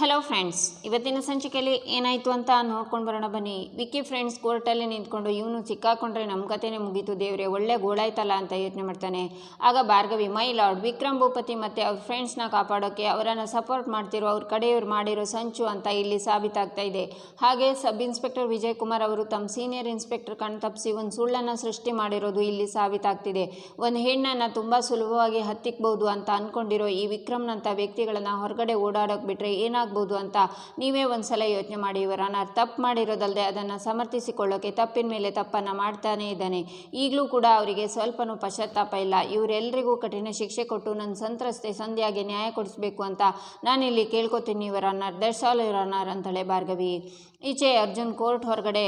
Hello friends ಇವತ್ತಿನ ಸಂಚಿಕೆಯಲ್ಲಿ ಏನಾಯಿತು ಅಂತ ನೋಡ್ಕೊಂಡು ಬರೋಣ ಬನ್ನಿ. ವಿಕ್ಕಿ ಫ್ರೆಂಡ್ಸ್ ಕೋರ್ಟಲ್ಲಿ ನಿಂತ್ಕೊಂಡು ಇವನು ಸಿಕ್ಕಾಕೊಂಡ್ರೆ ನಮ್ಮ ಕಥೆನೇ ಮುಗೀತು ದೇವ್ರೆ, ಒಳ್ಳೆ ಗೋಳಾಯ್ತಲ್ಲ ಅಂತ ಯೋಚನೆ ಮಾಡ್ತಾನೆ. ಆಗ ಭಾರ್ಗವಿ, ಮೈ ಲಾರ್ಡ್, ವಿಕ್ರಮ್, ಭೂಪತಿ ಮತ್ತು ಅವ್ರ ಫ್ರೆಂಡ್ಸ್ನ ಕಾಪಾಡೋಕ್ಕೆ ಅವರನ್ನು ಸಪೋರ್ಟ್ ಮಾಡ್ತಿರೋ ಅವ್ರ ಕಡೆಯವ್ರು ಮಾಡಿರೋ ಸಂಚು ಅಂತ ಇಲ್ಲಿ ಸಾಬೀತಾಗ್ತಾ ಇದೆ. ಹಾಗೆ ಸಬ್ ಇನ್ಸ್ಪೆಕ್ಟರ್ ವಿಜಯ್ ಕುಮಾರ್ ಅವರು ತಮ್ಮ ಸೀನಿಯರ್ ಇನ್ಸ್ಪೆಕ್ಟರ್ ಕಣ್ ತಪ್ಪಿಸಿ ಒಂದು ಸುಳ್ಳನ್ನು ಸೃಷ್ಟಿ ಮಾಡಿರೋದು ಇಲ್ಲಿ ಸಾಬೀತಾಗ್ತಿದೆ. ಒಂದು ಹೆಣ್ಣನ್ನು ತುಂಬ ಸುಲಭವಾಗಿ ಹತ್ತಿಕ್ಬೋದು ಅಂತ ಅಂದ್ಕೊಂಡಿರೋ ಈ ವಿಕ್ರಮ್ನಂಥ ವ್ಯಕ್ತಿಗಳನ್ನು ಹೊರಗಡೆ ಓಡಾಡೋಕೆ ಬಿಟ್ಟರೆ ಏನಾಗ್ಬೋದು ಅಂತ ನೀವೇ ಒಂದು ಸಲ ಯೋಚನೆ ಮಾಡಿ ಇವರನ್ನ ತಪ್ಪು ಮಾಡಿರೋದಲ್ಲದೆ ಅದನ್ನು ಸಮರ್ಥಿಸಿಕೊಳ್ಳೋಕೆ ತಪ್ಪಿನ ಮೇಲೆ ತಪ್ಪನ್ನು ಮಾಡ್ತಾನೇ ಇದ್ದಾನೆ. ಈಗಲೂ ಕೂಡ ಅವರಿಗೆ ಸ್ವಲ್ಪನೂ ಪಶ್ಚಾತ್ತಾಪ ಇಲ್ಲ. ಇವರೆಲ್ಲರಿಗೂ ಕಠಿಣ ಶಿಕ್ಷೆ ಕೊಟ್ಟು ನನ್ನ ಸಂತ್ರಸ್ತೆ ಸಂಧ್ಯಾಗೆ ನ್ಯಾಯ ಕೊಡಿಸ್ಬೇಕು ಅಂತ ನಾನಿಲ್ಲಿ ಕೇಳ್ಕೊತೀನಿ ಇವರನ್ನ ದಟ್ಸ್ ಆಲ್ ಅಂತಾಳೆ ಭಾರ್ಗವಿ. ಈಚೆ ಅರ್ಜುನ್ ಕೋರ್ಟ್ ಹೊರಗಡೆ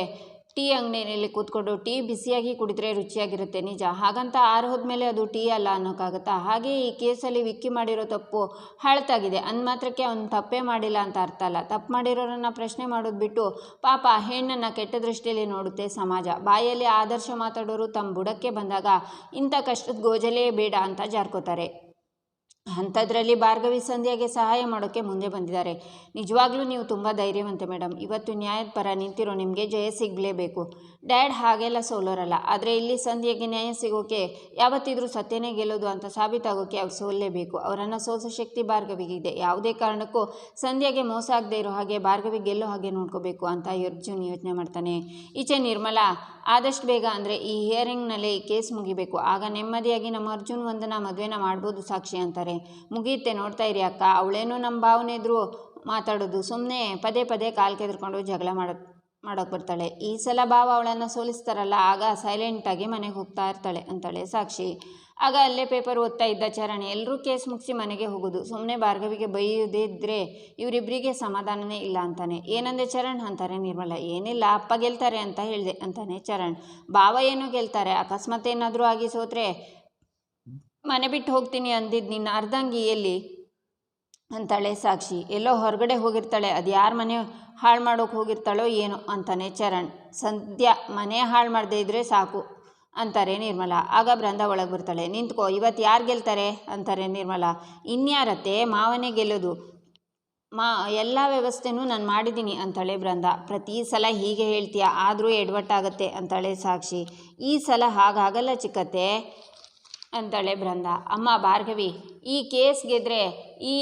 ಟೀ ಅಂಗಡಿಯಲ್ಲಿ ಕೂತ್ಕೊಂಡು ಟೀ ಬಿಸಿಯಾಗಿ ಕುಡಿದ್ರೆ ರುಚಿಯಾಗಿರುತ್ತೆ, ನಿಜ? ಹಾಗಂತ ಆರು ಹೋದ್ಮೇಲೆ ಅದು ಟೀ ಅಲ್ಲ ಅನ್ನೋಕ್ಕಾಗತ್ತಾ ಹಾಗೆ ಈ ಕೇಸಲ್ಲಿ ವಿಕ್ಕಿ ಮಾಡಿರೋ ತಪ್ಪು ಹಳತಾಗಿದೆ ಅಂದ ಮಾತ್ರಕ್ಕೆ ಅವನು ತಪ್ಪೇ ಮಾಡಿಲ್ಲ ಅಂತ ಅರ್ಥ ಅಲ್ಲ. ತಪ್ಪು ಮಾಡಿರೋರನ್ನು ಪ್ರಶ್ನೆ ಮಾಡೋದು ಬಿಟ್ಟು ಪಾಪ ಹೆಣ್ಣನ್ನು ಕೆಟ್ಟ ದೃಷ್ಟಿಯಲ್ಲಿ ನೋಡುತ್ತೆ ಸಮಾಜ. ಬಾಯಲ್ಲಿ ಆದರ್ಶ ಮಾತಾಡೋರು ತಮ್ಮ ಬುಡಕ್ಕೆ ಬಂದಾಗ ಇಂಥ ಕಷ್ಟದ ಗೋಜಲೇ ಬೇಡ ಅಂತ ಜಾರ್ಕೋತಾರೆ. ಅಂಥದ್ರಲ್ಲಿ ಭಾರ್ಗವಿ ಸಂಧ್ಯಾಗೆ ಸಹಾಯ ಮಾಡೋಕ್ಕೆ ಮುಂದೆ ಬಂದಿದ್ದಾರೆ. ನಿಜವಾಗ್ಲೂ ನೀವು ತುಂಬ ಧೈರ್ಯವಂತೆ ಮೇಡಮ್ ಇವತ್ತು ನ್ಯಾಯದ ಪರ ನಿಂತಿರೋ ನಿಮಗೆ ಜಯ ಸಿಗಲೇಬೇಕು. ಡ್ಯಾಡ್ ಹಾಗೆಲ್ಲ ಸೋಲೋರಲ್ಲ. ಆದರೆ ಇಲ್ಲಿ ಸಂಧ್ಯೆಗೆ ನ್ಯಾಯ ಸಿಗೋಕೆ ಯಾವತ್ತಿದ್ರೂ ಸತ್ಯನೇ ಗೆಲ್ಲೋದು ಅಂತ ಸಾಬೀತಾಗೋಕೆ ಅವ್ರು ಸೋಲೇಬೇಕು ಅವರನ್ನು ಸೋಸೋ ಶಕ್ತಿ ಭಾರ್ಗವಿಗೆ ಇದೆ. ಯಾವುದೇ ಕಾರಣಕ್ಕೂ ಸಂಧ್ಯಾಗೆ ಮೋಸ ಆಗದೆ ಇರೋ ಹಾಗೆ ಭಾರ್ಗವಿ ಗೆಲ್ಲೋ ಹಾಗೆ ನೋಡ್ಕೋಬೇಕು ಅಂತ ಅರ್ಜುನ್ ಯೋಚನೆ ಮಾಡ್ತಾನೆ. ಈಚೆ ನಿರ್ಮಲಾ, ಆದಷ್ಟು ಬೇಗ ಅಂದರೆ ಈ ಹಿಯರಿಂಗ್ನಲ್ಲಿ ಈ ಕೇಸ್ ಮುಗಿಬೇಕು. ಆಗ ನೆಮ್ಮದಿಯಾಗಿ ನಮ್ಮ ಅರ್ಜುನ್ ಒಂದನ್ನು ಮದುವೆನ ಮಾಡ್ಬೋದು ಸಾಕ್ಷಿ ಅಂತಾರೆ. ಮುಗಿಯುತ್ತೆ ನೋಡ್ತಾ ಇರಿ ಅಕ್ಕ. ಅವಳೇನೋ ನಮ್ಮ ಭಾವನೆ ಮಾತಾಡೋದು. ಸುಮ್ಮನೆ ಪದೇ ಪದೇ ಕಾಲು ಕೆದ್ರಕೊಂಡು ಜಗಳ ಮಾಡೋ, ಮಾಡೋಕೆ ಬರ್ತಾಳೆ. ಈ ಸಲ ಭಾವ ಅವಳನ್ನು ಸೋಲಿಸ್ತಾರಲ್ಲ, ಆಗ ಸೈಲೆಂಟಾಗಿ ಮನೆಗೆ ಹೋಗ್ತಾ ಇರ್ತಾಳೆ ಅಂತಾಳೆ ಸಾಕ್ಷಿ. ಆಗ ಅಲ್ಲೇ ಪೇಪರ್ ಓದ್ತಾ ಇದ್ದ ಚರಣ್. ಎಲ್ಲರೂ ಕೇಸ್ ಮುಗಿಸಿ ಮನೆಗೆ ಹೋಗೋದು. ಸುಮ್ಮನೆ ಭಾರ್ಗವಿಗೆ ಬೈಯೋದೇ ಇದ್ದರೆ ಇವರಿಬ್ಬರಿಗೆ ಸಮಾಧಾನನೇ ಇಲ್ಲ ಅಂತಾನೆ. ಏನಂದೆ ಚರಣ್? ಅಂತಾರೆ ನಿರ್ಮಲ. ಏನಿಲ್ಲ, ಅಪ್ಪ ಗೆಲ್ತಾರೆ ಅಂತ ಹೇಳಿದೆ ಅಂತಾನೆ ಚರಣ್. ಭಾವ ಏನೋ ಗೆಲ್ತಾರೆ? ಅಕಸ್ಮಾತ್ ಏನಾದರೂ ಆಗಿ ಸೋತ್ರೆ ಮನೆ ಬಿಟ್ಟು ಹೋಗ್ತೀನಿ ಅಂದಿದ್ದು ನಿನ್ನ ಅರ್ಧಂಗಿ ಎಲ್ಲಿ ಅಂತಾಳೆ ಸಾಕ್ಷಿ. ಎಲ್ಲೋ ಹೊರಗಡೆ ಹೋಗಿರ್ತಾಳೆ. ಅದು ಯಾರ ಮನೆ ಹಾಳು ಮಾಡೋಕೆ ಹೋಗಿರ್ತಾಳೋ ಏನೋ ಅಂತಾನೆ ಚರಣ್. ಸದ್ಯ ಮನೆ ಹಾಳು ಮಾಡದೇ ಇದ್ದರೆ ಸಾಕು, ಅಂತಾರೆ ನಿರ್ಮಲಾ. ಆಗ ಬೃಂದ ಒಳಗೆ ಬರ್ತಾಳೆ. ನಿಂತ್ಕೋ ಇವತ್ತು ಯಾರು ಗೆಲ್ತಾರೆ? ಅಂತಾರೆ ನಿರ್ಮಲಾ. ಇನ್ಯಾರತ್ತೆ? ಮಾವನೇ ಗೆಲ್ಲೋದು. ಮಾ, ಎಲ್ಲ ವ್ಯವಸ್ಥೆನೂ ನಾನು ಮಾಡಿದ್ದೀನಿ ಅಂತಾಳೆ ಬೃಂದ. ಪ್ರತಿ ಸಲ ಹೀಗೆ ಹೇಳ್ತೀಯ? ಆದರೂ ಎಡವಟ್ಟಾಗತ್ತೆ, ಅಂತಾಳೆ ಸಾಕ್ಷಿ. ಈ ಸಲ ಹಾಗಾಗಲ್ಲ ಚಿಕ್ಕತ್ತೆ. ಅಂತಾಳೆ ಬೃಂದ. ಅಮ್ಮ ಭಾರ್ಗವಿ, ಈ ಕೇಸ್ ಗೆದ್ರೆ ಈ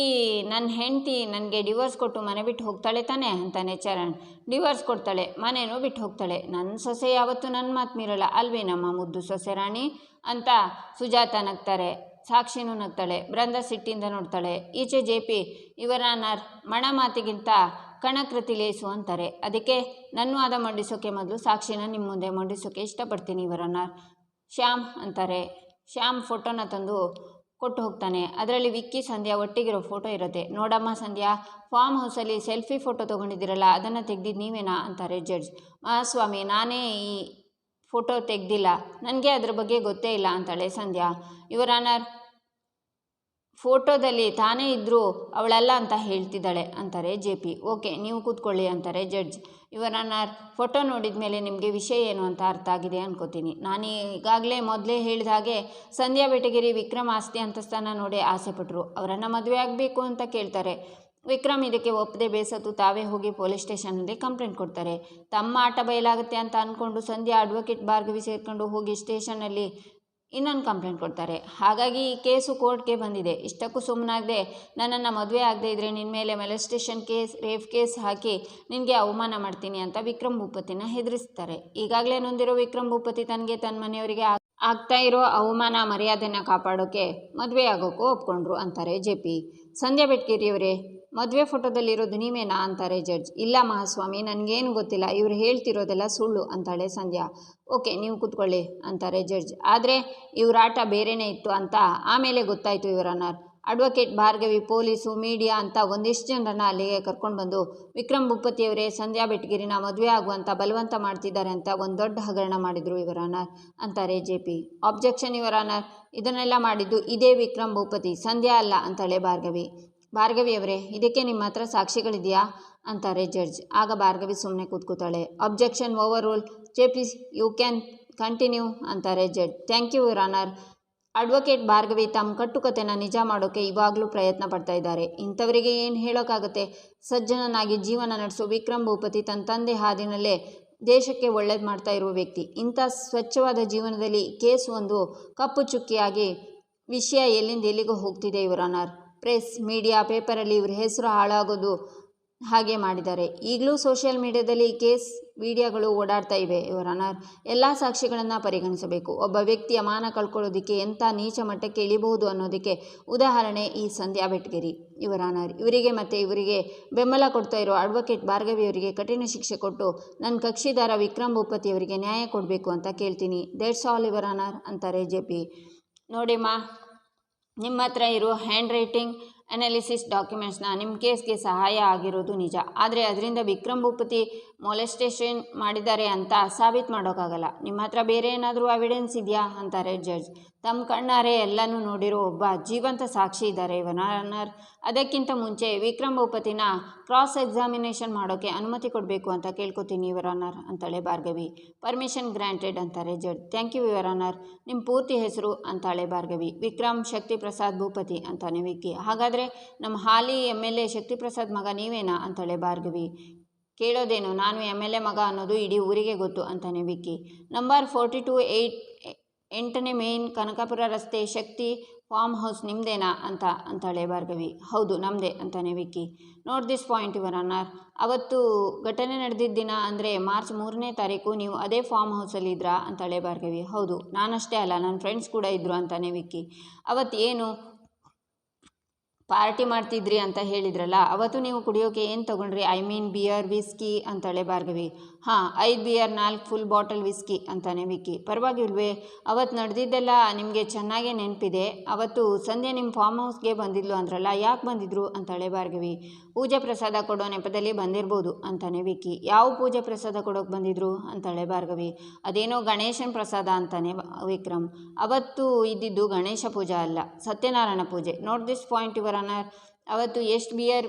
ನನ್ನ ಹೆಂಡತಿ ನನಗೆ ಡಿವೋರ್ಸ್ ಕೊಟ್ಟು ಮನೆ ಬಿಟ್ಟು ಹೋಗ್ತಾಳೆ ತಾನೆ ಅಂತಾನೆ ಚರಣ್. ಡಿವೋರ್ಸ್ ಕೊಡ್ತಾಳೆ, ಮನೇನೂ ಬಿಟ್ಟು ಹೋಗ್ತಾಳೆ. ನನ್ನ ಸೊಸೆ ಯಾವತ್ತೂ ನನ್ನ ಮಾತು ಮೀರಲ್ಲ, ಅಲ್ವೇ ನಮ್ಮ ಮುದ್ದು ಸೊಸೆ ರಾಣಿ? ಅಂತ ಸುಜಾತ ನಗ್ತಾರೆ. ಸಾಕ್ಷಿನೂ ನಗ್ತಾಳೆ, ಬೃಂದ ಸಿಟ್ಟಿಂದ ನೋಡ್ತಾಳೆ. ಈಚೆ ಜೆ ಪಿ ಇವರ ನರ್ ಮಣ ಮಾತಿಗಿಂತ ಕಣಕೃತಿ ಲೇಸು ಅಂತಾರೆ. ಅದಕ್ಕೆ ನನ್ನ ವಾದ ಮಂಡಿಸೋಕೆ ಮೊದಲು ಸಾಕ್ಷಿನ ನಿಮ್ಮ ಮುಂದೆ ಮಂಡಿಸೋಕೆ ಇಷ್ಟಪಡ್ತೀನಿ ಇವರನ್ನ ಶ್ಯಾಮ್ ಅಂತಾರೆ. ಶ್ಯಾಮ್ ಫೋಟೋನ ತಂದು ಕೊಟ್ಟು ಹೋಗ್ತಾನೆ. ಅದರಲ್ಲಿ ವಿಕ್ಕಿ, ಸಂಧ್ಯಾ ಒಟ್ಟಿಗಿರೋ ಫೋಟೋ ಇರುತ್ತೆ. ನೋಡಮ್ಮ, ಸಂಧ್ಯಾ, ಫಾರ್ಮ್ ಹೌಸಲ್ಲಿ ಸೆಲ್ಫಿ ಫೋಟೋ ತೊಗೊಂಡಿದ್ದೀರಲ್ಲ, ಅದನ್ನು ತೆಗ್ದಿದ್ದು ನೀವೇನಾ ಅಂತಾರೆ ಜಡ್ಜ್. ಸ್ವಾಮಿ, ನಾನೇ ಈ ಫೋಟೋ ತೆಗ್ದಿಲ್ಲ. ನನಗೆ ಅದ್ರ ಬಗ್ಗೆ ಗೊತ್ತೇ ಇಲ್ಲ ಅಂತಾಳೆ ಸಂಧ್ಯಾ. ಇವರ ಫೋಟೋದಲ್ಲಿ ತಾನೇ ಇದ್ದರೂ ಅವಳಲ್ಲ ಅಂತ ಹೇಳ್ತಿದ್ದಾಳೆ ಅಂತಾರೆ ಜೆ ಪಿ. ಓಕೆ, ನೀವು ಕೂತ್ಕೊಳ್ಳಿ ಅಂತಾರೆ ಜಡ್ಜ್. ಇವರನ್ನ ಫೋಟೋ ನೋಡಿದ ಮೇಲೆ ನಿಮಗೆ ವಿಷಯ ಏನು ಅಂತ ಅರ್ಥ ಆಗಿದೆ ಅನ್ಕೋತೀನಿ. ನಾನು ಈಗಾಗಲೇ ಮೊದಲೇ ಹೇಳಿದ ಹಾಗೆ ಸಂಧ್ಯಾ ಬೆಟಗಿರಿ ವಿಕ್ರಮ್ ಆಸ್ತಿ ಅಂತಸ್ತನ ನೋಡಿ ಆಸೆಪಟ್ಟರು ಅವರನ್ನು ಮದುವೆ ಆಗಬೇಕು ಅಂತ ಕೇಳ್ತಾರೆ. ವಿಕ್ರಮ್ ಇದಕ್ಕೆ ಒಪ್ಪದೆ ಬೇಸತ್ತು ತಾವೇ ಹೋಗಿ ಪೊಲೀಸ್ ಸ್ಟೇಷನಲ್ಲಿ ಕಂಪ್ಲೇಂಟ್ ಕೊಡ್ತಾರೆ. ತಮ್ಮ ಆಟ ಬಯಲಾಗುತ್ತೆ ಅಂತ ಅಂದ್ಕೊಂಡು ಸಂಧ್ಯಾ ಅಡ್ವೊಕೇಟ್ ಭಾರ್ಗವಿ ಸೇರಿಕೊಂಡು ಹೋಗಿ ಸ್ಟೇಷನ್ನಲ್ಲಿ ಇನ್ನೊಂದು ಕಂಪ್ಲೇಂಟ್ ಕೊಡ್ತಾರೆ. ಹಾಗಾಗಿ ಈ ಕೇಸು ಕೋರ್ಟ್ಗೆ ಬಂದಿದೆ. ಇಷ್ಟಕ್ಕೂ ಸುಮ್ಮನಾಗದೆ ನನ್ನನ್ನು ಮದುವೆ ಆಗದೆ ಇದ್ದರೆ ನಿನ್ನ ಮೇಲೆ ಮೆಲೆಸ್ಟೇಷನ್ ಕೇಸ್ ರೇಫ್ ಕೇಸ್ ಹಾಕಿ ನಿನಗೆ ಅವಮಾನ ಮಾಡ್ತೀನಿ ಅಂತ ವಿಕ್ರಮ್ ಭೂಪತಿನ ಹೆದರಿಸ್ತಾರೆ. ಈಗಾಗಲೇ ನೊಂದಿರೋ ವಿಕ್ರಮ್ ಭೂಪತಿ ತನಗೆ ತನ್ನ ಮನೆಯವರಿಗೆ ಆಗ್ತಾ ಇರೋ ಅವಮಾನ ಮರ್ಯಾದೆನ ಕಾಪಾಡೋಕ್ಕೆ ಮದುವೆ ಆಗೋಕ್ಕೂ ಒಪ್ಕೊಂಡ್ರು ಅಂತಾರೆ ಜೆ ಪಿ. ಸಂಧ್ಯಾ ಬೆಟ್ಕೇರಿಯವರೇ ಮದುವೆ ಫೋಟೋದಲ್ಲಿರೋದು ನೀವೇನಾ ಅಂತಾರೆ ಜಡ್ಜ್. ಇಲ್ಲ ಮಹಾಸ್ವಾಮಿ, ನನಗೇನು ಗೊತ್ತಿಲ್ಲ, ಇವ್ರು ಹೇಳ್ತಿರೋದೆಲ್ಲ ಸುಳ್ಳು ಅಂತಾಳೆ ಸಂಧ್ಯಾ. ಓಕೆ, ನೀವು ಕೂತ್ಕೊಳ್ಳಿ ಅಂತಾರೆ ಜಡ್ಜ್. ಆದರೆ ಇವ್ರ ಆಟ ಬೇರೆನೇ ಇತ್ತು ಅಂತ ಆಮೇಲೆ ಗೊತ್ತಾಯಿತು ಇವರನ್ನ. ಅಡ್ವೊಕೇಟ್ ಭಾರ್ಗವಿ, ಪೊಲೀಸು, ಮೀಡಿಯಾ ಅಂತ ಒಂದಿಷ್ಟು ಜನರನ್ನ ಅಲ್ಲಿಗೆ ಕರ್ಕೊಂಡು ಬಂದು ವಿಕ್ರಮ್ ಭೂಪತಿಯವರೇ ಸಂಧ್ಯಾ ಬೆಟ್ಗಿರಿನ ಮದುವೆ ಆಗುವಂತ ಬಲವಂತ ಮಾಡ್ತಿದ್ದಾರೆ ಅಂತ ಒಂದು ದೊಡ್ಡ ಹಗರಣ ಮಾಡಿದರು ಇವರನ್ನ ಅಂತಾರೆ ಜೆ ಪಿ. ಆಬ್ಜೆಕ್ಷನ್ ಇವರನ್ನ ಇದನ್ನೆಲ್ಲ ಮಾಡಿದ್ದು ಇದೇ ವಿಕ್ರಮ್ ಭೂಪತಿ, ಸಂಧ್ಯಾ ಅಲ್ಲ ಅಂತಾಳೆ ಭಾರ್ಗವಿ. ಭಾರ್ಗವಿ ಅವರೇ ಇದಕ್ಕೆ ನಿಮ್ಮ ಹತ್ರ ಸಾಕ್ಷಿಗಳಿದೆಯಾ? ಅಂತಾರೆ ಜಡ್ಜ್. ಆಗ ಭಾರ್ಗವಿ ಸುಮ್ಮನೆ ಕೂತ್ಕೋತಾಳೆ. Objection overrule J P you can continue ಅಂತಾರೆ judge. Thank you your honour. Advocate Bhargavi ತಮ್ಮ ಕಟ್ಟುಕತೆನ ನಿಜ ಮಾಡೋಕೆ ಇವಾಗಲೂ ಪ್ರಯತ್ನ ಪಡ್ತಾ ಇದ್ದಾರೆ. ಇಂಥವರಿಗೆ ಏನು ಹೇಳೋಕ್ಕಾಗುತ್ತೆ ಸಜ್ಜನನಾಗಿ ಜೀವನ ನಡೆಸೋ ವಿಕ್ರಮ್ ಭೂಪತಿ ತನ್ನ ತಂದೆ ಹಾದಿನಲ್ಲೇ ದೇಶಕ್ಕೆ ಒಳ್ಳೇದು ಮಾಡ್ತಾ ಇರುವ ವ್ಯಕ್ತಿ. ಇಂಥ ಸ್ವಚ್ಛವಾದ ಜೀವನದಲ್ಲಿ ಕೇಸ್ ಒಂದು ಕಪ್ಪು ಚುಕ್ಕಿಯಾಗಿ ವಿಷಯ ಎಲ್ಲಿಂದ ಎಲ್ಲಿಗೂ ಹೋಗ್ತಿದೆ ಇವರ ಪ್ರೆಸ್, ಮೀಡಿಯಾ, ಪೇಪರಲ್ಲಿ ಇವ್ರ ಹೆಸರು ಹಾಳಾಗೋದು ಹಾಗೆ ಮಾಡಿದ್ದಾರೆ. ಈಗಲೂ ಸೋಷಿಯಲ್ ಮೀಡಿಯಾದಲ್ಲಿ ಕೇಸ್ ವಿಡಿಯೋಗಳು ಓಡಾಡ್ತಾ ಇವೆ. ಇವರ ಅನರ್ ಎಲ್ಲ ಸಾಕ್ಷಿಗಳನ್ನು ಪರಿಗಣಿಸಬೇಕು. ಒಬ್ಬ ವ್ಯಕ್ತಿಯ ಮಾನ ಕಳ್ಕೊಳ್ಳೋದಕ್ಕೆ ಎಂಥ ನೀಚ ಮಟ್ಟಕ್ಕೆ ಇಳಿಬಹುದು ಅನ್ನೋದಕ್ಕೆ ಉದಾಹರಣೆ ಈ ಸಂಧ್ಯಾ ಬೆಟ್ಗೇರಿ ಇವರ ಅನರ್ ಇವರಿಗೆ ಮತ್ತು ಇವರಿಗೆ ಬೆಂಬಲ ಕೊಡ್ತಾ ಇರೋ ಅಡ್ವೊಕೇಟ್ ಭಾರ್ಗವಿಯವರಿಗೆ ಕಠಿಣ ಶಿಕ್ಷೆ ಕೊಟ್ಟು ನನ್ನ ಕಕ್ಷಿದಾರ ವಿಕ್ರಮ್ ಭೂಪತಿ ಅವರಿಗೆ ನ್ಯಾಯ ಕೊಡಬೇಕು ಅಂತ ಕೇಳ್ತೀನಿ. ದೇಟ್ಸ್ ಆಲ್ ಇವರ ಅನರ್ ಅಂತಾರೆ ಜೆ ಪಿ. ನೋಡಿಮ್ಮ ನಿಮ್ಮ ಹತ್ರ ಇರೋ ಹ್ಯಾಂಡ್ ರೈಟಿಂಗ್ ಅನಾಲಿಸಿಸ್ ಡಾಕ್ಯುಮೆಂಟ್ಸ್ನ ನಿಮ್ಮ ಕೇಸ್ಗೆ ಸಹಾಯ ಆಗಿರೋದು ನಿಜ. ಆದರೆ ಅದರಿಂದ ವಿಕ್ರಮ್ ಭೂಪತಿ ಮೊಲೆಸ್ಟೇಷನ್ ಮಾಡಿದ್ದಾರೆ ಅಂತ ಸಾಬೀತು ಮಾಡೋಕ್ಕಾಗಲ್ಲ. ನಿಮ್ಮ ಹತ್ರ ಬೇರೆ ಏನಾದರೂ ಎವಿಡೆನ್ಸ್ ಇದೆಯಾ? ಅಂತಾರೆ ಜಡ್ಜ್ ತಮ್ಮ ಕಣ್ಣಾರೆ ಎಲ್ಲನೂ ನೋಡಿರೋ ಒಬ್ಬ ಜೀವಂತ ಸಾಕ್ಷಿ ಇದ್ದಾರೆ ಇವನರ್ ಅದಕ್ಕಿಂತ ಮುಂಚೆ ವಿಕ್ರಮ್ ಭೂಪತಿನ ಕ್ರಾಸ್ ಎಕ್ಸಾಮಿನೇಷನ್ ಮಾಡೋಕ್ಕೆ ಅನುಮತಿ ಕೊಡಬೇಕು ಅಂತ ಕೇಳ್ಕೊತೀನಿ ಇವರ ಆನರ್ ಅಂತಾಳೆ ಭಾರ್ಗವಿ. ಪರ್ಮಿಷನ್ ಗ್ರ್ಯಾಂಟೆಡ್ ಅಂತಾರೆ judge thank you your honour ನಿಮ್ಮ ಪೂರ್ತಿ ಹೆಸರು, ಅಂತಾಳೆ ಭಾರ್ಗವಿ. ವಿಕ್ರಮ್ ಶಕ್ತಿ ಪ್ರಸಾದ್ ಭೂಪತಿ ಅಂತಾನೆ ವಿಕ್ಕಿ. ಹಾಗಾದರೆ ನಮ್ಮ ಹಾಲಿ M L A Shakti Prasad ಮಗ ನೀವೇನಾ? ಅಂತಾಳೆ ಭಾರ್ಗವಿ. ಕೇಳೋದೇನು? ನಾನು ಎಂ ಎಲ್ ಎ ಮಗ ಅನ್ನೋದು ಇಡೀ ಊರಿಗೆ ಗೊತ್ತು ಅಂತಾನೆ Vicky. Number forty two eight ಎಂಟನೇ ಮೇನ್ ಕನಕಪುರ ರಸ್ತೆ ಶಕ್ತಿ ಫಾರ್ಮ್ ಹೌಸ್ ನಿಮ್ಮದೇನಾ ಅಂತ ಅಂತಾಳೆ ಭಾರ್ಗವಿ. ಹೌದು ನಮ್ಮದೇ ಅಂತಾನೆ ವಿಕ್ಕಿ. ನೋಟ್ ದಿಸ್ ಪಾಯಿಂಟ್ ಇವರ್ ಅನ್ನಾರ್ ಅವತ್ತು ಘಟನೆ ನಡೆದಿದ್ದ ದಿನ ಅಂದರೆ ಮಾರ್ಚ್ ಮೂರನೇ ತಾರೀಕು ನೀವು ಅದೇ ಫಾರ್ಮ್ ಹೌಸಲ್ಲಿ ಇದ್ರಾ ಅಂತಾಳೆ ಭಾರ್ಗವಿ. ಹೌದು, ನಾನಷ್ಟೇ ಅಲ್ಲ ನನ್ನ ಫ್ರೆಂಡ್ಸ್ ಕೂಡ ಇದ್ದರು ಅಂತಾನೆ ವಿಕ್ಕಿ. ಅವತ್ತು ಏನು? ಪಾರ್ಟಿ ಮಾಡ್ತಿದ್ರಿ ಅಂತ ಹೇಳಿದ್ರಲ್ಲ, ಅವತ್ತು ನೀವು ಕುಡಿಯೋಕೆ ಏನು ತೊಗೊಂಡ್ರಿ? ಐ ಮೀನ್ ಬಿಯರ್ ವಿಸ್ಕಿ ಅಂತಾಳೆ ಭಾರ್ಗವಿ. ಹಾಂ, ಐದು ಬಿಯರ್ ನಾಲ್ಕು ಫುಲ್ ಬಾಟಲ್ ವಿಸ್ಕಿ ಅಂತಾನೆ ವಿಕ್ಕಿ. ಪರವಾಗಿಲ್ವೇ ಅವತ್ತು ನಡೆದಿದ್ದೆಲ್ಲ ನಿಮಗೆ ಚೆನ್ನಾಗೇ ನೆನಪಿದೆ. ಅವತ್ತು ಸಂಧ್ಯೆ ನಿಮ್ಮ ಫಾರ್ಮ್ ಹೌಸ್ಗೆ ಬಂದಿದ್ಲು ಅಂದ್ರಲ್ಲ, ಯಾಕೆ ಬಂದಿದ್ರು ಅಂತಾಳೆ ಭಾರ್ಗವಿ. ಪೂಜೆ ಪ್ರಸಾದ ಕೊಡೋ ನೆಪದಲ್ಲಿ ಬಂದಿರ್ಬೋದು ಅಂತಾನೆ ವಿಕ್ಕಿ. ಯಾವ ಪೂಜೆ ಪ್ರಸಾದ ಕೊಡೋಕೆ ಬಂದಿದ್ರು ಅಂತಾಳೆ ಭಾರ್ಗವಿ. ಅದೇನೋ ಗಣೇಶನ ಪ್ರಸಾದ ಅಂತಾನೆ ವಿಕ್ರಮ್. ಅವತ್ತು ಇದ್ದಿದ್ದು ಗಣೇಶ ಪೂಜೆ ಅಲ್ಲ, ಸತ್ಯನಾರಾಯಣ ಪೂಜೆ. ನೋಟ್ ದಿಸ್ ಪಾಯಿಂಟ್ ಇವರ್ ಅನರ್ ಅವತ್ತು ಎಷ್ಟು ಬಿಯರ್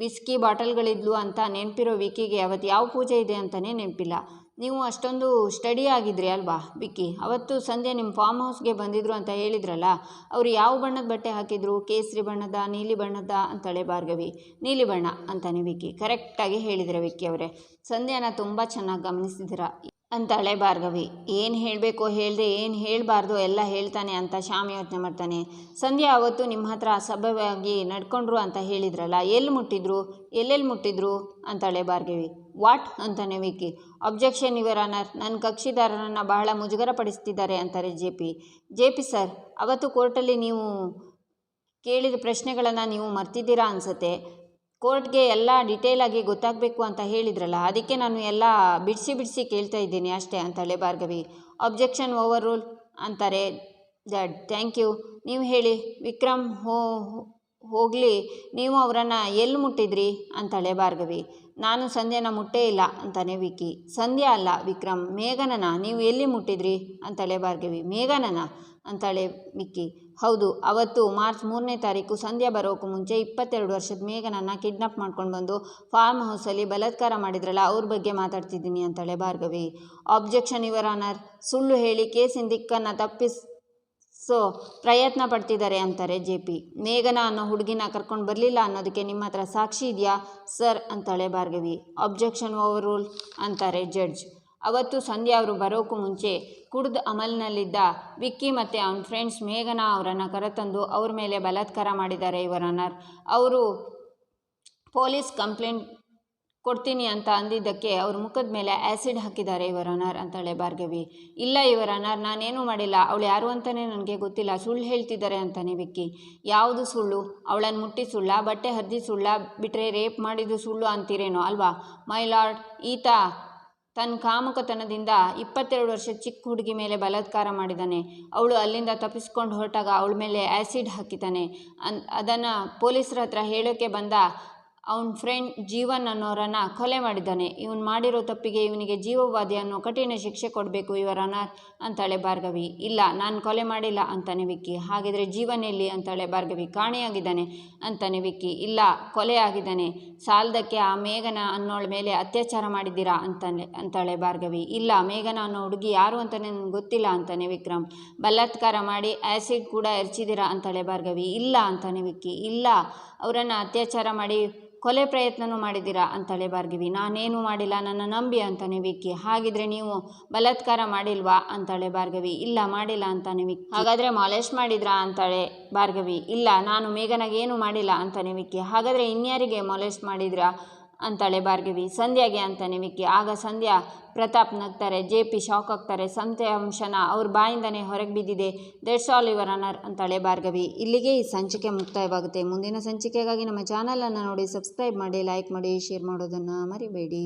ವಿಸ್ಕಿ ಬಾಟಲ್ಗಳಿದ್ಲು ಅಂತ ನೆನಪಿರೋ ವಿಕಿಗೆ ಅವತ್ತು ಯಾವ ಪೂಜೆ ಇದೆ ಅಂತಲೇ ನೆನಪಿಲ್ಲ. ನೀವು ಅಷ್ಟೊಂದು ಸ್ಟಡಿ ಆಗಿದ್ರಿ ಅಲ್ವಾ ವಿಕ್ಕಿ? ಅವತ್ತು ಸಂಜೆ ನಿಮ್ಮ ಫಾರ್ಮ್ ಹೌಸ್ಗೆ ಬಂದಿದ್ರು ಅಂತ ಹೇಳಿದ್ರಲ್ಲ, ಅವರು ಯಾವ ಬಣ್ಣದ ಬಟ್ಟೆ ಹಾಕಿದ್ರು? ಕೇಸರಿ ಬಣ್ಣದ, ನೀಲಿ ಬಣ್ಣದ? ಅಂತಳೆ ಭಾರ್ಗವಿ. ನೀಲಿ ಬಣ್ಣ ಅಂತಾನೆ ವಿಕ್ಕಿ. ಕರೆಕ್ಟಾಗಿ ಹೇಳಿದರೆ ವಿಕ್ಕಿ ಅವರೇ. ಸಂಧ್ಯಾನ ತುಂಬ ಚೆನ್ನಾಗಿ ಗಮನಿಸಿದ್ದೀರಾ ಅಂತಾಳೆ ಭಾರ್ಗವಿ. ಏನು ಹೇಳಬೇಕು ಹೇಳಿದೆ, ಏನು ಹೇಳಬಾರ್ದು ಎಲ್ಲ ಹೇಳ್ತಾನೆ ಅಂತ ಶ್ಯಾಮ್ ಯೋಚನೆ ಮಾಡ್ತಾನೆ. ಸಂಧ್ಯಾ ಅವತ್ತು ನಿಮ್ಮ ಹತ್ರ ಅಸಭ್ಯವಾಗಿ ನಡ್ಕೊಂಡ್ರು ಅಂತ ಹೇಳಿದ್ರಲ್ಲ, ಎಲ್ಲಿ ಮುಟ್ಟಿದ್ರು, ಎಲ್ಲೆಲ್ಲಿ ಮುಟ್ಟಿದ್ರು? ಅಂತಾಳೆ ಭಾರ್ಗವಿ. ವಾಟ್? ಅಂತಾನೆ ವಿಕ್ಕಿ. ಅಬ್ಜೆಕ್ಷನ್ ಯುವರ್ ಆನರ್ ನನ್ನ ಕಕ್ಷಿದಾರರನ್ನು ಬಹಳ ಮುಜುಗರಪಡಿಸ್ತಿದ್ದಾರೆ ಅಂತಾರೆ J P. J P sir, ಅವತ್ತು ಕೋರ್ಟಲ್ಲಿ ನೀವು ಕೇಳಿದ ಪ್ರಶ್ನೆಗಳನ್ನು ನೀವು ಮರ್ತಿದ್ದೀರಾ ಅನಿಸುತ್ತೆ. ಕೋರ್ಟ್ಗೆ ಎಲ್ಲ ಡಿಟೇಲಾಗಿ ಗೊತ್ತಾಗಬೇಕು ಅಂತ ಹೇಳಿದ್ರಲ್ಲ, ಅದಕ್ಕೆ ನಾನು ಎಲ್ಲ ಬಿಡಿಸಿ ಬಿಡಿಸಿ ಕೇಳ್ತಾ ಇದ್ದೀನಿ ಅಷ್ಟೇ ಅಂತಾಳೆ ಭಾರ್ಗವಿ. ಅಬ್ಜೆಕ್ಷನ್ ಓವರ್ ರೂಲ್ ಅಂತಾರೆ ಜಡ್ ಥ್ಯಾಂಕ್ ಯು ನೀವು ಹೇಳಿ, ವಿಕ್ರಮ್ ಹೋ, ಹೋಗಲಿ, ನೀವು ಅವರನ್ನು ಎಲ್ಲಿ ಮುಟ್ಟಿದ್ರಿ ಅಂತಾಳೆ ಭಾರ್ಗವಿ. ನಾನು ಸಂಧ್ಯಾನ ಮುಟ್ಟೇ ಇಲ್ಲ ಅಂತಾನೆ ವಿಕಿ. ಸಂಧ್ಯಾ ಅಲ್ಲ ವಿಕ್ರಮ್, ಮೇಘನನ. ನೀವು ಎಲ್ಲಿ ಮುಟ್ಟಿದ್ರಿ ಅಂತಾಳೆ ಭಾರ್ಗವಿ. ಮೇಘನನ ಅಂತಾಳೆ ವಿಕ್ಕಿ ಹೌದು, ಅವತ್ತು ಮಾರ್ಚ್ ಮೂರನೇ ತಾರೀಕು ಸಂಧ್ಯಾ ಬರೋಕ್ಕೂ ಮುಂಚೆ ಇಪ್ಪತ್ತೆರಡು ವರ್ಷದ ಮೇಘನನ್ನು ಕಿಡ್ನಾಪ್ ಮಾಡ್ಕೊಂಡು ಬಂದು ಫಾರ್ಮ್ ಹೌಸಲ್ಲಿ ಬಲಾತ್ಕಾರ ಮಾಡಿದ್ರಲ್ಲ, ಅವ್ರ ಬಗ್ಗೆ ಮಾತಾಡ್ತಿದ್ದೀನಿ ಅಂತಾಳೆ ಭಾರ್ಗವಿ. ಆಬ್ಜೆಕ್ಷನ್ ಇವರ್ ಆನರ್, ಸುಳ್ಳು ಹೇಳಿ ಕೇಸಿನ ದಿಕ್ಕನ್ನು ತಪ್ಪಿಸ್ ಸೊ ಪ್ರಯತ್ನ ಪಡ್ತಿದ್ದಾರೆ ಅಂತಾರೆ ಜೆ ಪಿ. ಮೇಘನ ಅನ್ನೋ ಹುಡುಗಿನ ಕರ್ಕೊಂಡು ಬರಲಿಲ್ಲ ಅನ್ನೋದಕ್ಕೆ ನಿಮ್ಮ ಹತ್ರ ಸಾಕ್ಷಿ ಇದೆಯಾ, ಸರ್? ಅಂತಾಳೆ ಭಾರ್ಗವಿ. ಆಬ್ಜೆಕ್ಷನ್ ಓವರ್ ರೂಲ್ ಅಂತಾರೆ ಜಡ್ಜ್. ಅವತ್ತು ಸಂಧ್ಯಾ ಅವರು ಬರೋಕ್ಕೂ ಮುಂಚೆ ಕುಡ್ದು ಅಮಲ್ನಲ್ಲಿದ್ದ ವಿಕ್ಕಿ ಮತ್ತು ಅವನ ಫ್ರೆಂಡ್ಸ್ ಮೇಘನಾ ಅವರನ್ನು ಕರೆತಂದು ಅವ್ರ ಮೇಲೆ ಬಲಾತ್ಕಾರ ಮಾಡಿದ್ದಾರೆ ಇವರ ಅನರ್ ಅವರು ಪೊಲೀಸ್ ಕಂಪ್ಲೇಂಟ್ ಕೊಡ್ತೀನಿ ಅಂತ ಅಂದಿದ್ದಕ್ಕೆ ಅವ್ರ ಮುಖದ ಮೇಲೆ ಆ್ಯಸಿಡ್ ಹಾಕಿದ್ದಾರೆ ಇವರ ಅನರ್ ಅಂತಾಳೆ ಭಾರ್ಗವಿ. ಇಲ್ಲ ಇವರ ಅನರ್ ನಾನೇನು ಮಾಡಿಲ್ಲ. ಅವಳು ಯಾರು ಅಂತಲೇ ನನಗೆ ಗೊತ್ತಿಲ್ಲ. ಸುಳ್ಳು ಹೇಳ್ತಿದ್ದಾರೆ ಅಂತಾನೆ ವಿಕ್ಕಿ. ಯಾವುದು ಸುಳ್ಳು? ಅವಳನ್ನು ಮುಟ್ಟಿ ಸುಳ್ಳ, ಬಟ್ಟೆ ಹರಿದಿ ಸುಳ್ಳ ಬಿಟ್ಟರೆ ರೇಪ್ ಮಾಡಿದ್ದು ಸುಳ್ಳು ಅಂತೀರೇನೋ ಅಲ್ವಾ? ಮೈ ಲಾರ್ಡ್, ಈತ ತನ್ನ ಕಾಮುಕತನದಿಂದ ಇಪ್ಪತ್ತೆರಡು ವರ್ಷ ಚಿಕ್ಕ ಹುಡುಗಿ ಮೇಲೆ ಬಲಾತ್ಕಾರ ಮಾಡಿದ್ದಾನೆ ಅವಳು ಅಲ್ಲಿಂದ ತಪ್ಪಿಸ್ಕೊಂಡು ಹೊರಟಾಗ ಅವಳ ಮೇಲೆ ಆ್ಯಸಿಡ್ ಹಾಕಿದ್ದಾನೆ ಅನ್, ಅದನ್ನು ಪೊಲೀಸರ ಹತ್ರ ಹೇಳೋಕ್ಕೆ ಬಂದ ಅವನ ಫ್ರೆಂಡ್ ಜೀವನ್ ಅನ್ನೋರನ್ನು ಕೊಲೆ ಮಾಡಿದ್ದಾನೆ. ಇವನು ಮಾಡಿರೋ ತಪ್ಪಿಗೆ ಇವನಿಗೆ ಜೀವವಾದಿ ಅನ್ನೋ ಕಠಿಣ ಶಿಕ್ಷೆ ಕೊಡಬೇಕು ಇವರನ್ನ ಅಂತಾಳೆ ಭಾರ್ಗವಿ. ಇಲ್ಲ, ನಾನು ಕೊಲೆ ಮಾಡಿಲ್ಲ ಅಂತಾನೆ ವಿಕ್ಕಿ. ಹಾಗಿದ್ರೆ ಜೀವನ ಎಲ್ಲಿ ಅಂತಾಳೆ ಭಾರ್ಗವಿ. ಕಾಣೆಯಾಗಿದ್ದಾನೆ ಅಂತಾನೆ ವಿಕ್ಕಿ. ಇಲ್ಲ, ಕೊಲೆ ಆಗಿದ್ದಾನೆ. ಸಾಲದಕ್ಕೆ ಆ ಮೇಘನ ಅನ್ನೋಳ ಮೇಲೆ ಅತ್ಯಾಚಾರ ಮಾಡಿದ್ದೀರಾ ಅಂತಾನೆ, ಅಂತಾಳೆ ಭಾರ್ಗವಿ. ಇಲ್ಲ, ಮೇಘನ ಅನ್ನೋ ಹುಡುಗಿ ಯಾರು ಅಂತ ನನಗೆ ಗೊತ್ತಿಲ್ಲ ಅಂತಾನೆ ವಿಕ್ರಮ್. ಬಲಾತ್ಕಾರ ಮಾಡಿ ಆ್ಯಸಿಡ್ ಕೂಡ ಎರಚಿದ್ದೀರಾ ಅಂತಾಳೆ ಭಾರ್ಗವಿ. ಇಲ್ಲ, ಅಂತಾನೆ ವಿಕ್ಕಿ. ಇಲ್ಲ, ಅವರನ್ನು ಅತ್ಯಾಚಾರ ಮಾಡಿ ಕೊಲೆ ಪ್ರಯತ್ನನೂ ಮಾಡಿದ್ದೀರಾ ಅಂತಾಳೆ ಭಾರ್ಗವಿ. ನಾನೇನು ಮಾಡಿಲ್ಲ, ನನ್ನ ನಂಬಿ ಅಂತಾನೆ ವಿಕ್ಕಿ. ಹಾಗಿದ್ರೆ ನೀವು ಬಲಾತ್ಕಾರ ಮಾಡಿಲ್ವಾ ಅಂತಾಳೆ ಭಾರ್ಗವಿ. ಇಲ್ಲ, ಮಾಡಿಲ್ಲ ಅಂತಾನೆ ವಿಕ್ಕಿ. ಹಾಗಾದರೆ ಮಾಲೇಶ್ ಮಾಡಿದ್ರಾ ಅಂತಾಳೆ ಭಾರ್ಗವಿ. ಇಲ್ಲ, ನಾನು ಮೇಘನಾಗೇನು ಮಾಡಿಲ್ಲ ಅಂತಾನೆ ವಿಕ್ಕಿ. ಹಾಗಾದರೆ ಇನ್ಯಾರಿಗೆ ಮಾಲೇಶ್ ಮಾಡಿದ್ರಾ ಅಂತಾಳೆ ಭಾರ್ಗವಿ. ಸಂಧ್ಯಾಗೆ ಅಂತಾನೆ ವಿಕ್ಕಿ ಆಗ ಸಂಧ್ಯಾ ಪ್ರತಾಪ್ ನಗ್ತಾರೆ. ಜೆ ಪಿ ಶಾಕ್ ಆಗ್ತಾರೆ. ಅಂಶನ ಅವ್ರ ಬಾಯಿಂದನೇ ಹೊರಗೆ ಬಿದ್ದಿದೆ. ದಟ್ಸ್ ಆಲ್ ಯುವರ್ ಅನರ್ ಅಂತಾಳೆ ಭಾರ್ಗವಿ. ಇಲ್ಲಿಗೆ ಈ ಸಂಚಿಕೆ ಮುಕ್ತಾಯವಾಗುತ್ತೆ. ಮುಂದಿನ ಸಂಚಿಕೆಗಾಗಿ ನಮ್ಮ ಚಾನಲನ್ನು ನೋಡಿ ಸಬ್ಸ್ಕ್ರೈಬ್ ಮಾಡಿ ಲೈಕ್ ಮಾಡಿ ಶೇರ್ ಮಾಡೋದನ್ನು ಮರಿಬೇಡಿ.